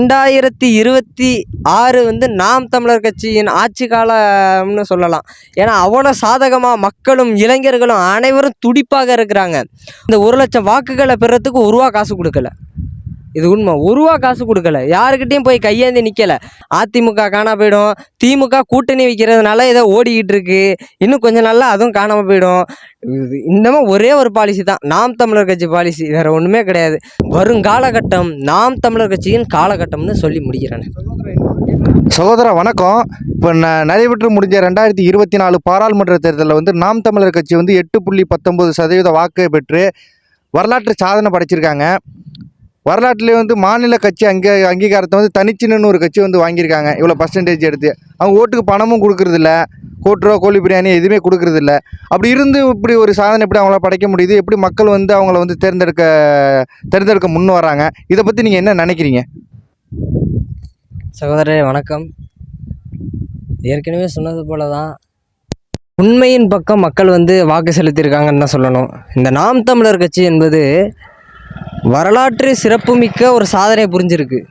ரெண்டாயிரத்தி இருபத்தி ஆறு வந்து நாம் தமிழர் கட்சியின் ஆட்சி காலம்னு சொல்லலாம். ஏன்னா அவ்வளோ சாதகமாக மக்களும் இளைஞர்களும் அனைவரும் துடிப்பாக இருக்கிறாங்க. இந்த ஒரு லட்சம் வாக்குகளை பெறத்துக்கு ஒரு ரூபா காசு கொடுக்கல. இது உண்மை. ஒருவா காசு கொடுக்கல. யாருக்கிட்டையும் போய் கையேந்தி நிற்கலை அதிமுக காணா போயிடும். திமுக கூட்டணி வைக்கிறதுனால ஏதோ ஓடிக்கிட்டு இருக்கு. இன்னும் கொஞ்சம் நாளில் அதுவும் காணாமல் போயிடும். இன்னமும் ஒரே ஒரு பாலிசி தான். நாம் தமிழர் கட்சி பாலிசி வேற ஒன்றுமே கிடையாது. வரும் காலகட்டம் நாம் தமிழர் கட்சியின் காலகட்டம்னு சொல்லி முடிக்கிறேன். சகோதரா வணக்கம். இப்போ ந நடைபெற்று முடிஞ்ச ரெண்டாயிரத்தி இருபத்தி நாலு பாராளுமன்ற தேர்தலில் வந்து நாம் தமிழர் கட்சி வந்து எட்டு புள்ளி பத்தொம்பது சதவீத வாக்கை பெற்று வரலாற்று சாதனை படைச்சிருக்காங்க. வரலாற்றுலேயே வந்து மாநில கட்சி அங்கே அங்கீகாரத்தை வந்து தனிச்சின்னு ஒரு கட்சி வந்து வாங்கியிருக்காங்க. இவ்வளோ பர்சன்டேஜ் எடுத்து. அவங்க ஓட்டுக்கு பணமும் கொடுக்குறதில்ல. கோட்ரோ கோழி பிரியாணி எதுவுமே கொடுக்குறதில்ல. அப்படி இருந்து இப்படி ஒரு சாதனை எப்படி அவங்கள படைக்க முடியுது? எப்படி மக்கள் வந்து அவங்கள வந்து தேர்ந்தெடுக்க தேர்ந்தெடுக்க முன் வராங்க? இதை பற்றி நீங்கள் என்ன நினைக்கிறீங்க? சகோதரரே வணக்கம். ஏற்கனவே சொன்னது போல தான் உண்மையின் பக்கம் மக்கள் வந்து வாக்கு செலுத்தியிருக்காங்கன்னு தான் சொல்லணும். இந்த நாம் தமிழர் கட்சி என்பது வரலாற்று சிறப்புமிக்க ஒரு சாதனை புரிஞ்சிருக்கு.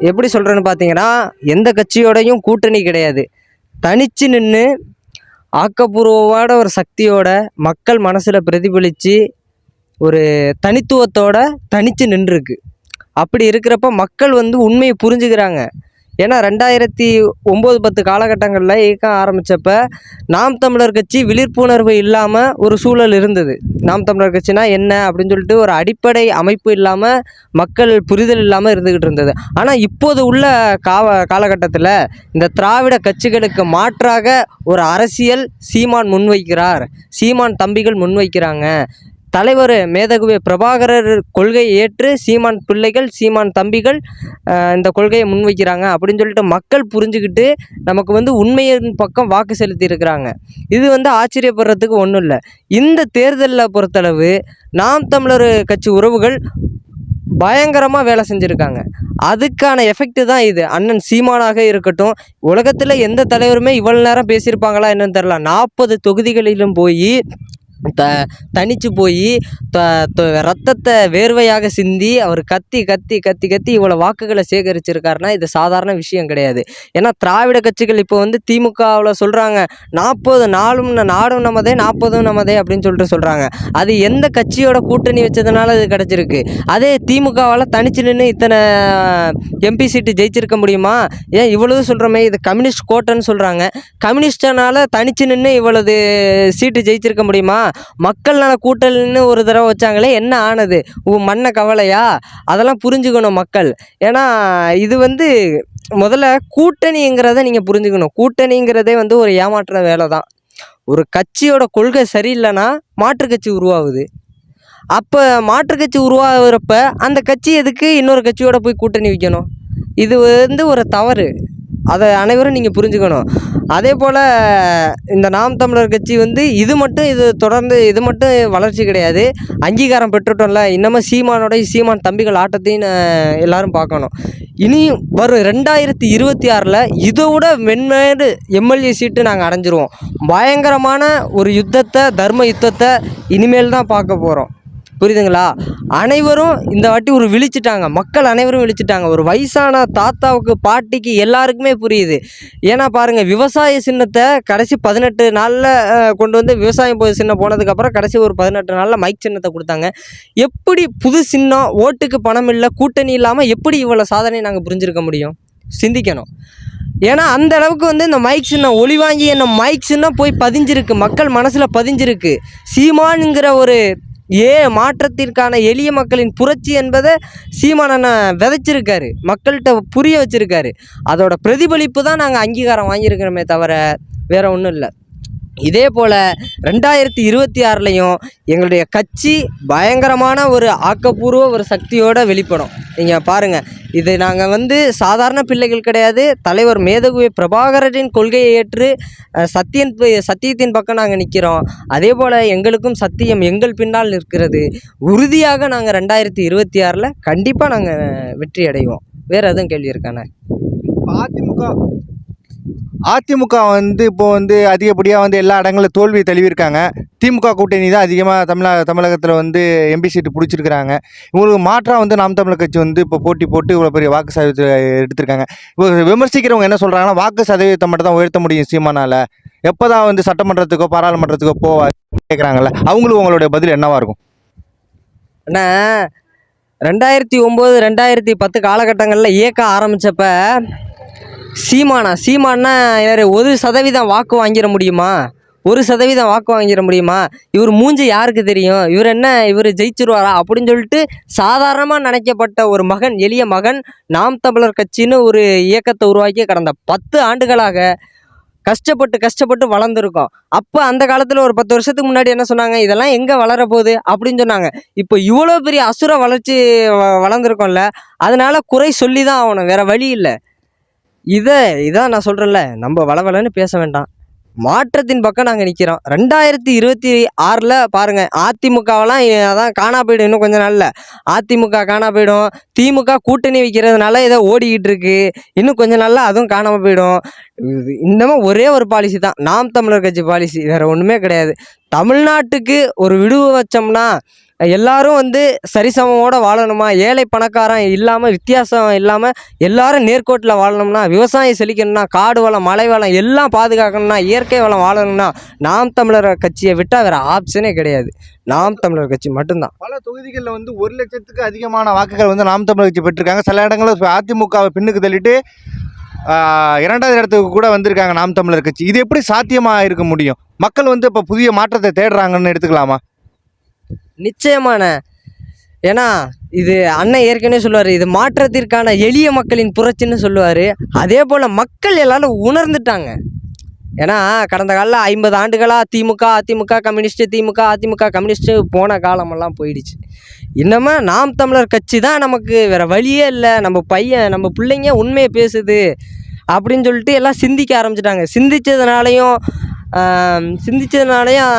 எப்படி சொல்கிறேன்னு பார்த்தீங்கன்னா எந்த கட்சியோடையும் கூட்டணி கிடையாது. தனிச்சு நின்று ஆக்கப்பூர்வமான ஒரு சக்தியோட மக்கள் மனசில் பிரதிபலித்து ஒரு தனித்துவத்தோட தனித்து நின்றுருக்கு. அப்படி இருக்கிறப்ப மக்கள் வந்து உண்மையை புரிஞ்சுக்கிறாங்க. ஏன்னா ரெண்டாயிரத்தி ஒம்பது பத்து காலகட்டங்களில் இயக்கம் ஆரம்பித்தப்ப நாம் தமிழர் கட்சி விழிப்புணர்வு இல்லாமல் ஒரு சூழல் இருந்தது. நாம் தமிழர் கட்சினா என்ன அப்படின்னு சொல்லிட்டு ஒரு அடிப்படை அமைப்பு இல்லாமல் மக்கள் புரிதல் இல்லாமல் இருந்துக்கிட்டு இருந்தது. ஆனால் இப்போது உள்ள காவ காலகட்டத்தில் இந்த திராவிட கட்சிகளுக்கு மாற்றாக ஒரு அரசியல் சீமான் முன்வைக்கிறார். சீமான் தம்பிகள் முன்வைக்கிறாங்க. தலைவர் மேதகுவே பிரபாகரர் கொள்கையை ஏற்று சீமான் பிள்ளைகள் சீமான் தம்பிகள் இந்த கொள்கையை முன்வைக்கிறாங்க அப்படின்னு சொல்லிட்டு மக்கள் புரிஞ்சுக்கிட்டு நமக்கு வந்து உண்மையின் பக்கம் வாக்கு செலுத்தி இருக்கிறாங்க இது வந்து ஆச்சரியப்படுறதுக்கு ஒன்றும் இல்லை இந்த தேர்தலில் பொறுத்தளவு நாம் தமிழர் கட்சி உறவுகள் பயங்கரமாக வேலை செஞ்சுருக்காங்க. அதுக்கான எஃபெக்ட் தான் இது. அண்ணன் சீமானாக இருக்கட்டும் உலகத்தில் எந்த தலைவருமே இவ்வளோ நேரம் பேசியிருப்பாங்களா என்னன்னு தெரில நாற்பது தொகுதிகளிலும் போய் த தனிச்சு போய் த த- ரத்தத்தை வேர்வையாக சிந்தி அவர் கத்தி கத்தி கத்தி கத்தி இவ்வளோ வாக்குகளை சேகரிச்சிருக்காருன்னா இது சாதாரண விஷயம் கிடையாது. ஏன்னா திராவிட கட்சிகள் இப்போ வந்து திமுகவில் சொல்கிறாங்க நாற்பது நாளும் நாடும் நமதே நாற்பதும் நமதே அப்படின்னு சொல்லிட்டு சொல்கிறாங்க அது எந்த கட்சியோட கூட்டணி வச்சதுனால இது கிடச்சிருக்கு? அதே திமுகவால் தனிச்சு நின்று இத்தனை எம்பி சீட்டு ஜெயிச்சிருக்க முடியுமா? ஏன் இவ்வளவு சொல்கிறோமே இது கம்யூனிஸ்ட் கோட்டைன்னு சொல்கிறாங்க கம்யூனிஸ்டனால் தனிச்சு நின்று இவ்வளவு சீட்டு ஜெயிச்சிருக்க முடியுமா? மக்கள் நல கூட்டல்னு ஒரு தடவை வச்சாங்களே என்ன ஆனது? உ மண்ணை கவலையா? அதெல்லாம் புரிஞ்சுக்கணும் மக்கள். ஏன்னா இது வந்து முதல்ல கூட்டணிங்கிறத நீங்கள் புரிஞ்சுக்கணும். கூட்டணிங்கிறதே வந்து ஒரு ஏமாற்ற வேலை தான் ஒரு கட்சியோட கொள்கை சரியில்லைன்னா மாற்று கட்சி உருவாகுது. அப்போ மாற்றுக்கட்சி உருவாகிறப்ப அந்த கட்சி எதுக்கு இன்னொரு கட்சியோட போய் கூட்டணி வைக்கணும்? இது வந்து ஒரு தவறு. அதை அனைவரும் நீங்கள் புரிஞ்சுக்கணும். அதே போல் இந்த நாம் தமிழர் கட்சி வந்து இது மட்டும் இது தொடர்ந்து இது மட்டும் வளர்ச்சி கிடையாது. அங்கீகாரம் பெற்றுட்டோம்ல. இன்னமும் சீமானோட சீமான் தம்பிகள் ஆட்டத்தையும் எல்லாரும் பார்க்கணும். இனியும் வரும் ரெண்டாயிரத்தி இருபத்தி ஆறில் இதை விட மென்மேடு எம்எல்ஏ சீட்டு நாங்கள் அடைஞ்சிருவோம். பயங்கரமான ஒரு யுத்தத்தை தர்ம யுத்தத்தை இனிமேல் தான் பார்க்க போகிறோம் புரியுதுங்களா? அனைவரும் இந்த வாட்டி ஒரு விழிச்சிட்டாங்க. மக்கள் அனைவரும் விழிச்சிட்டாங்க. ஒரு வயசான தாத்தாவுக்கு பாட்டிக்கு எல்லாருக்குமே புரியுது. ஏன்னா பாருங்கள் விவசாய சின்னத்தை கடைசி பதினெட்டு நாளில் கொண்டு வந்து விவசாயம் போய் சின்னம் போனதுக்கப்புறம் கடைசி ஒரு பதினெட்டு நாளில் மைக் சின்னத்தை கொடுத்தாங்க. எப்படி புது சின்னம் ஓட்டுக்கு பணம் இல்லை கூட்டணி இல்லாமல் எப்படி இவ்வளோ சாதனை நாங்கள் புரிஞ்சிருக்க முடியும்? சிந்திக்கணும். ஏன்னா அந்த அளவுக்கு வந்து இந்த மைக் சின்னம் ஒளி வாங்கி என்ன மைக் சின்னம் போய் பதிஞ்சிருக்கு. மக்கள் மனசில் பதிஞ்சிருக்கு. சீமானுங்கிற ஒரு ஏ மாற்றத்திற்கான எளிய மக்களின் புரட்சி என்பதை சீமானண்ண விதைச்சிருக்காரு. மக்கள்கிட்ட புரிய வச்சுருக்காரு. அதோட பிரதிபலிப்பு தான் நாங்கள் அங்கீகாரம் வாங்கியிருக்கிறோமே தவிர வேறு ஒன்றும் இல்லை. இதே போல் ரெண்டாயிரத்தி இருபத்தி ஆறுலையும் எங்களுடைய கட்சி பயங்கரமான ஒரு ஆக்கப்பூர்வ ஒரு சக்தியோட வெளிப்படும். நீங்கள் பாருங்கள் இது நாங்கள் வந்து சாதாரண பிள்ளைகள் கிடையாது. தலைவர் மேதகுவே பிரபாகரனின் கொள்கையை ஏற்று சத்தியன் சத்தியத்தின் பக்கம் நாங்கள் நிற்கிறோம் அதே போல் எங்களுக்கும் சத்தியம் எங்கள் பின்னால் நிற்கிறது. உறுதியாக நாங்கள் ரெண்டாயிரத்தி இருபத்தி ஆறில் கண்டிப்பாக நாங்கள் வெற்றி அடைவோம் வேறு எதுவும் கேள்வி இருக்காண்ணே அதிமுக அதிமுக வந்து இப்போ வந்து அதிகப்படியாக வந்து எல்லா இடங்களிலும் தோல்வி தழுவிருக்காங்க திமுக கூட்டணி தான் அதிகமாக தமிழக தமிழகத்தில் வந்து எம்பி சீட்டு பிடிச்சிருக்கிறாங்க. இவங்களுக்கு மாற்றாக வந்து நாம் தமிழர் கட்சி வந்து இப்போ போட்டி போட்டு இவ்வளோ பெரிய வாக்கு சதவீதத்தை எடுத்திருக்காங்க. இப்போ விமர்சிக்கிறவங்க என்ன சொல்கிறாங்கன்னா வாக்கு சதவீதத்தை மட்டும் தான் உயர்த்த முடியும் சீமானால். எப்போ தான் வந்து சட்டமன்றத்துக்கோ பாராளுமன்றத்துக்கோ போவா கேட்குறாங்கல்ல அவங்களுக்கு உங்களுடைய பதில் என்னவாக இருக்கும்? அண்ணா ரெண்டாயிரத்தி ஒம்பது ரெண்டாயிரத்தி பத்து காலகட்டங்களில் இயக்க ஆரம்பித்தப்ப சீமானா? சீமானா யார் ஒரு சதவீதம் வாக்கு வாங்கிட முடியுமா? ஒரு சதவீதம் வாக்கு வாங்கிட முடியுமா? இவர் மூஞ்சி யாருக்கு தெரியும்? இவர் என்ன இவர் ஜெயிச்சிருவாரா? அப்படின்னு சொல்லிட்டு சாதாரணமாக நினைக்கப்பட்ட ஒரு மகன் எளிய மகன் நாம் தமிழர் கட்சின்னு ஒரு இயக்கத்தை உருவாக்கி கடந்த பத்து ஆண்டுகளாக கஷ்டப்பட்டு கஷ்டப்பட்டு வளர்ந்துருக்கோம். அப்போ அந்த காலத்தில் ஒரு பத்து வருஷத்துக்கு முன்னாடி என்ன சொன்னாங்க? இதெல்லாம் எங்கே வளரப்போகுது? அப்படின்னு சொன்னாங்க. இப்போ இவ்வளோ பெரிய அசுர வளர்ச்சி வ- வளர்ந்துருக்கோம்ல அதனால குறை சொல்லி தான் ஆகணும். வேற வழி இல்லை. இதை இதான் நான் சொல்கிறேன்ல நம்ம வளவலன்னு பேச வேண்டாம். மாற்றத்தின் பக்கம் நாங்கள் நிற்கிறோம் ரெண்டாயிரத்தி இருபத்தி ஆறில் பாருங்கள் அதிமுகவெல்லாம் அதான் காணா போயிடும் இன்னும் கொஞ்சம் நாளில். அதிமுக காணா போயிடும். திமுக கூட்டணி வைக்கிறதுனால ஏதோ ஓடிக்கிட்டு இருக்கு. இன்னும் கொஞ்சம் நாளில் அதுவும் காணாமல் போயிடும். இன்னமும் ஒரே ஒரு பாலிசி தான். நாம் தமிழர் கட்சி பாலிசி வேறு ஒன்றுமே கிடையாது. தமிழ்நாட்டுக்கு ஒரு விடுவு வச்சோம்னா எல்லாரும் வந்து சரிசமமோட வாழணுமா? ஏழை பணக்காரன் இல்லாமல் வித்தியாசம் இல்லாமல் எல்லாரும் நேர்கோட்டில் வாழணும்னா விவசாயம் செழிக்கணும்னா காடு வளம் மலை வளம் எல்லாம் பாதுகாக்கணும்னா இயற்கை வளம் வாழணும்னா நாம் தமிழர் கட்சியை விட்டால் வேறு ஆப்ஷனே கிடையாது. நாம் தமிழர் கட்சி மட்டும்தான். பல தொகுதிகளில் வந்து ஒரு லட்சத்துக்கு அதிகமான வாக்குகள் வந்து நாம் தமிழர் கட்சி பெற்றிருக்காங்க. சில இடங்களில் அதிமுகவை பின்னுக்கு தள்ளிட்டு இரண்டாவது இடத்துக்கு கூட வந்திருக்காங்க நாம் தமிழர் கட்சி. இது எப்படி சாத்தியமாக இருக்க முடியும்? மக்கள் வந்து இப்போ புதிய மாற்றத்தை தேடுறாங்கன்னு எடுத்துக்கலாமா? நிச்சயமான. ஏன்னா இது அண்ணன் ஏற்கனவே சொல்லுவார் இது மாற்றத்திற்கான எளிய மக்களின் புரட்சின்னு சொல்லுவார். அதே போல் மக்கள் எல்லாரும் உணர்ந்துட்டாங்க. ஏன்னா கடந்த காலில் ஐம்பது ஆண்டுகளாக திமுக அதிமுக கம்யூனிஸ்ட்டு திமுக அதிமுக கம்யூனிஸ்ட்டு போன காலமெல்லாம் போயிடுச்சு. இன்னமும் நாம் தமிழர் கட்சி தான் நமக்கு வேறு வழியே இல்லை. நம்ம பையன் நம்ம பிள்ளைங்க உண்மையை பேசுது அப்படின்னு சொல்லிட்டு எல்லாம் சிந்திக்க ஆரம்பிச்சிட்டாங்க. சிந்திச்சதுனாலையும் சிந்திச்சதுனாலையும்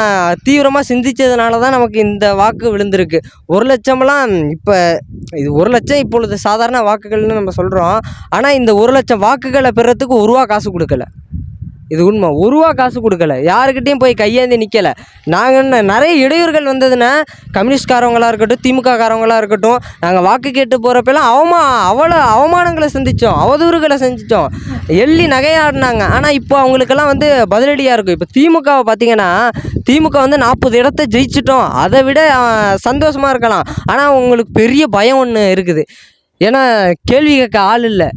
தீவிரமாக சிந்திச்சதுனால தான் நமக்கு இந்த வாக்கு விழுந்திருக்கு. ஒரு லட்சமெல்லாம் இப்போ இது ஒரு லட்சம் இப்பொழுது சாதாரண வாக்குகள்னு நம்ம சொல்கிறோம் ஆனால் இந்த ஒரு லட்சம் வாக்குகளை பெறத்துக்கு ஒரு ரூபா காசு கொடுக்கல. இது உண்மை. ஒருவா காசு கொடுக்கல. யாருக்கிட்டையும் போய் கையேந்தி நிற்கலை நாங்கள் என்ன நிறைய இடையூறுகள் வந்ததுன்னா கம்யூனிஸ்ட்காரவங்களாக இருக்கட்டும் திமுக காரவங்களாக இருக்கட்டும் நாங்கள் வாக்கு கேட்டு போகிறப்பெல்லாம் அவமா அவ்வளோ அவமானங்களை சந்தித்தோம் அவதூறுகளை சந்தித்தோம் எள்ளி நகையாடினாங்க. ஆனால் இப்போ அவங்களுக்கெல்லாம் வந்து பதிலடியாக இருக்கும். இப்போ திமுகவை பார்த்தீங்கன்னா திமுக வந்து நாற்பது இடத்த ஜெயிச்சிட்டோம். அதை விட சந்தோஷமாக இருக்கலாம். ஆனால் உங்களுக்கு பெரிய பயம் ஒன்று இருக்குது. ஏன்னா கேள்வி கேட்க ஆள் இல்லை.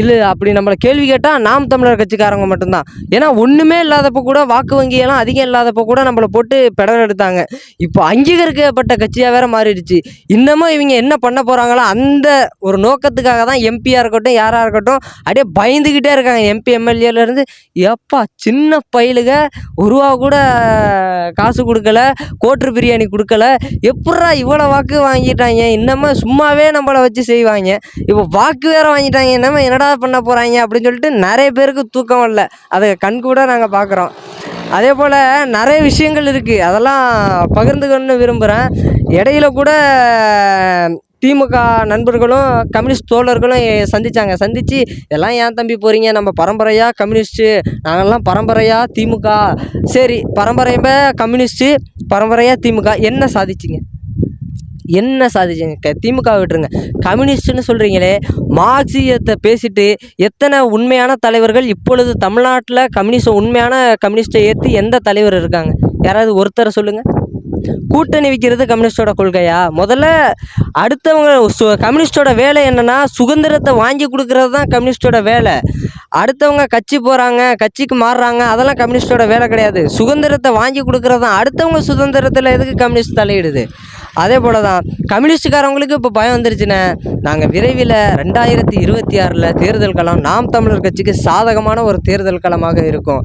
இல்லை அப்படி நம்மளை கேள்வி கேட்டால் நாம் தமிழர் கட்சிக்காரங்க மட்டும்தான். ஏன்னா ஒன்றுமே இல்லாதப்போ கூட வாக்கு வங்கியெல்லாம் அதிகம் இல்லாதப்போ கூட நம்மளை போட்டு பெடல் எடுத்தாங்க. இப்போ அங்கீகரிக்கப்பட்ட கட்சியாக வேற மாறிடுச்சு. இன்னமும் இவங்க என்ன பண்ண போகிறாங்களோ அந்த ஒரு நோக்கத்துக்காக தான் எம்பியாக இருக்கட்டும் யாராக இருக்கட்டும் அப்படியே பயந்துக்கிட்டே இருக்காங்க. எம்பி எம்எல்ஏலேருந்து எப்பா சின்ன பயிலுக ஒரு ரூபா கூட காசு கொடுக்கல கோட்ரு பிரியாணி கொடுக்கல. எப்பட்றா இவ்வளோ வாக்கு வாங்கிட்டாங்க? இன்னமும் சும்மாவே நம்மளை வச்சு செய்வாங்க. இப்போ வாக்கு வேற வாங்கிட்டாங்க. என்னமா என்னடா பண்ண போகிறாங்க அப்படின்னு சொல்லிட்டு நிறைய பேருக்கு தூக்கம் வரல. அதை கண் கூட நாங்கள் பார்க்குறோம் அதே போல் நிறைய விஷயங்கள் இருக்குது அதெல்லாம் பகிர்ந்துக்கணும்னு விரும்புகிறேன் இடையில கூட திமுக நண்பர்களும் கம்யூனிஸ்ட் தோழர்களும் சந்திச்சாங்க. சந்தித்து எல்லாம் ஏன் தம்பி போகிறீங்க நம்ம பரம்பரையாக கம்யூனிஸ்ட்டு. நாங்கள்லாம் பரம்பரையாக திமுக. சரி பரம்பரையாக கம்யூனிஸ்ட்டு பரம்பரையாக திமுக. என்ன சாதிச்சிங்க? என்ன சாதிச்சிங்க? க திமுக விட்டுருங்க. கம்யூனிஸ்ட்டுன்னு சொல்கிறீங்களே மார்க்சியத்தை பேசிட்டு எத்தனை உண்மையான தலைவர்கள் இப்பொழுது தமிழ்நாட்டில் கம்யூனிஸ்ட் உண்மையான கம்யூனிஸ்ட்டை ஏற்றி எந்த தலைவர் இருக்காங்க? யாராவது ஒருத்தரை சொல்லுங்கள் கூட்டணி வைக்கிறது கம்யூனிஸ்டோட கொள்கையா? முதல்ல அடுத்தவங்க சு கம்யூனிஸ்டோட வேலை என்னன்னா சுதந்திரத்தை வாங்கி கொடுக்கறது தான் கம்யூனிஸ்டோட வேலை. அடுத்தவங்க கட்சி போகிறாங்க கட்சிக்கு மாறுறாங்க அதெல்லாம் கம்யூனிஸ்டோட வேலை கிடையாது. சுதந்திரத்தை வாங்கி கொடுக்கறது தான். அடுத்தவங்க சுதந்திரத்தில் எதுக்கு கம்யூனிஸ்ட் தலையிடுது? அதே போல தான் கம்யூனிஸ்டுக்காரவங்களுக்கு இப்போ பயம் வந்துருச்சுண்ணே நாங்கள் விரைவில் ரெண்டாயிரத்தி இருபத்தி ஆறில் தேர்தல் களம் நாம் தமிழர் கட்சிக்கு சாதகமான ஒரு தேர்தல் களமாக இருக்கும்.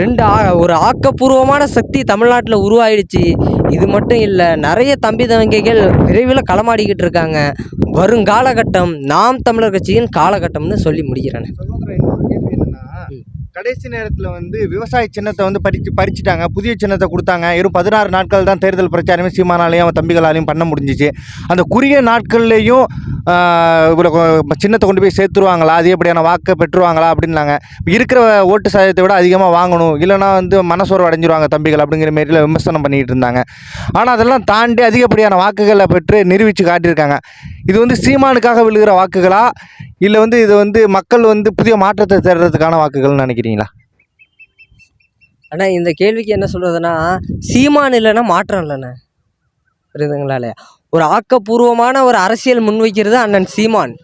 ரெண்டு ஆ ஒரு ஆக்கப்பூர்வமான சக்தி தமிழ்நாட்டில் உருவாயிடுச்சு. இது மட்டும் இல்லை நிறைய தம்பி தங்கைகள் விரைவில் களமாடிக்கிட்டு இருக்காங்க. வருங்காலகட்டம் நாம் தமிழர் கட்சியின் காலகட்டம்னு சொல்லி முடிக்கிறேன் சகோதரர் இன்னொரு கேள்வி என்னன்னா கடைசி நேரத்தில் வந்து விவசாய சின்னத்தை வந்து பறிச்சு பறிச்சுட்டாங்க. புதிய சின்னத்தை கொடுத்தாங்க. வெறும் பதினாறு நாட்கள் தான் தேர்தல் பிரச்சாரமே சீமானாலையும் அவன் தம்பிகளாலையும் பண்ண முடிஞ்சிச்சு. அந்த குறுகிய நாட்கள்லேயும் இவ்வளோ சின்னத்தை கொண்டு போய் சேர்த்துருவாங்களா? அதிகப்படியான வாக்கை பெற்றுருவாங்களா? அப்படின்னாங்க. இருக்கிற ஓட்டு சதவீதத்தை விட அதிகமாக வாங்கணும். இல்லைனா வந்து மனசோர்வு அடைஞ்சிருவாங்க தம்பிகள் அப்படிங்கிற மாரியில் விமர்சனம் பண்ணிகிட்டு இருந்தாங்க. ஆனால் அதெல்லாம் தாண்டி அதிகப்படியான வாக்குகளை பெற்று நிரூபித்து காட்டியிருக்காங்க. இது வந்து சீமானுக்காக விழுகிற வாக்குகளா? இல்லை வந்து இது வந்து மக்கள் வந்து புதிய மாற்றத்தை தேடுறதுக்கான வாக்குகள்னு நினைக்கிறீங்களா ஆனால் இந்த கேள்விக்கு என்ன சொல்கிறதுனா சீமான் இல்லைன்னா மாற்றம் இல்லைண்ணே. புரியுதுங்களா இல்லையா? ஒரு ஆக்கப்பூர்வமான ஒரு அரசியல் முன்வைக்கிறது அண்ணன் சீமான்.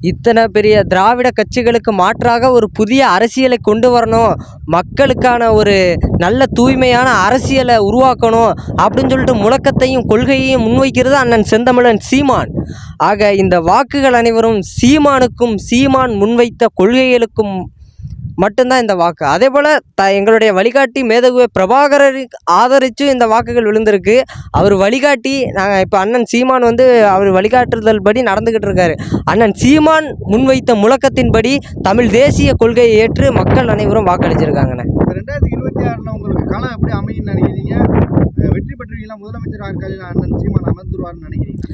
இத்தனை பெரிய திராவிட கட்சிகளுக்கு மாற்றாக ஒரு புதிய அரசியலை கொண்டு வரணும் மக்களுக்கான ஒரு நல்ல தூய்மையான அரசியலை உருவாக்கணும் அப்படின்னு சொல்லிட்டு முழக்கத்தையும் கொள்கையையும் முன்வைக்கிறது அண்ணன் செந்தமிழன் சீமான். ஆக இந்த வாக்குகள் அனைவரும் சீமானுக்கும் சீமான் முன்வைத்த கொள்கைகளுக்கும் மட்டும்தான் இந்த வாக்கு. அதே போல் த எங்களுடைய வழிகாட்டி மேதகுவை பிரபாகரை ஆதரித்து இந்த வாக்குகள் விழுந்திருக்கு. அவர் வழிகாட்டி நாங்கள் இப்போ அண்ணன் சீமான் வந்து அவர் வழிகாட்டுதல் படி நடந்துக்கிட்டு இருக்காரு. அண்ணன் சீமான் முன்வைத்த முழக்கத்தின்படி தமிழ் தேசிய கொள்கையை ஏற்று மக்கள் அனைவரும் வாக்களிச்சிருக்காங்கண்ணே. ரெண்டாயிரத்தி இருபத்தி ஆறில் உங்களுக்கு களம் எப்படி அமையும் நினைக்கிறீங்க? வெற்றி பெற்றுவீங்களா முதலமைச்சர் இருக்காது அண்ணன் சீமான் அமர்ந்துருவார்னு நினைக்கிறீங்க?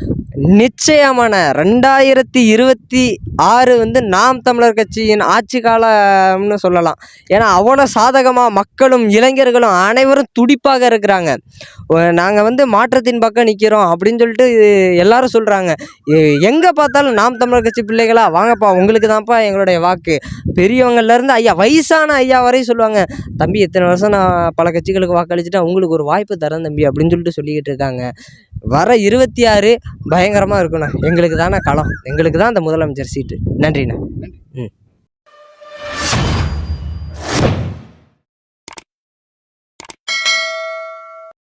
நிச்சயமான ரெண்டாயிரத்தி இருபத்தி ஆறு வந்து நாம் தமிழர் கட்சியின் ஆட்சி காலம்னு சொல்லலாம். ஏன்னா அவ்வளோ சாதகமாக மக்களும் இளைஞர்களும் அனைவரும் துடிப்பாக இருக்கிறாங்க. நாங்கள் வந்து மாற்றத்தின் பக்கம் நிற்கிறோம் அப்படின்னு சொல்லிட்டு எல்லாரும் சொல்கிறாங்க எங்கே பார்த்தாலும் நாம் தமிழர் கட்சி பிள்ளைகளா? வாங்கப்பா உங்களுக்கு தான்ப்பா எங்களுடைய வாக்கு. பெரியவங்கள்லேருந்து ஐயா வயசான ஐயா வரையும் சொல்லுவாங்க தம்பி இத்தனை வருஷம் நான் பல கட்சிகளுக்கு வாக்களிச்சுட்டேன் உங்களுக்கு ஒரு வாய்ப்பு தரேன் தம்பி அப்படின்னு சொல்லிட்டு சொல்லிக்கிட்டு இருக்காங்க. வர இருபத்தி ஆறு பயங்கரமாக இருக்குண்ணா. எங்களுக்கு தானே களம். எங்களுக்கு தான் அந்த முதலமைச்சர் சீட்டு. நன்றிண்ணா. நன்றி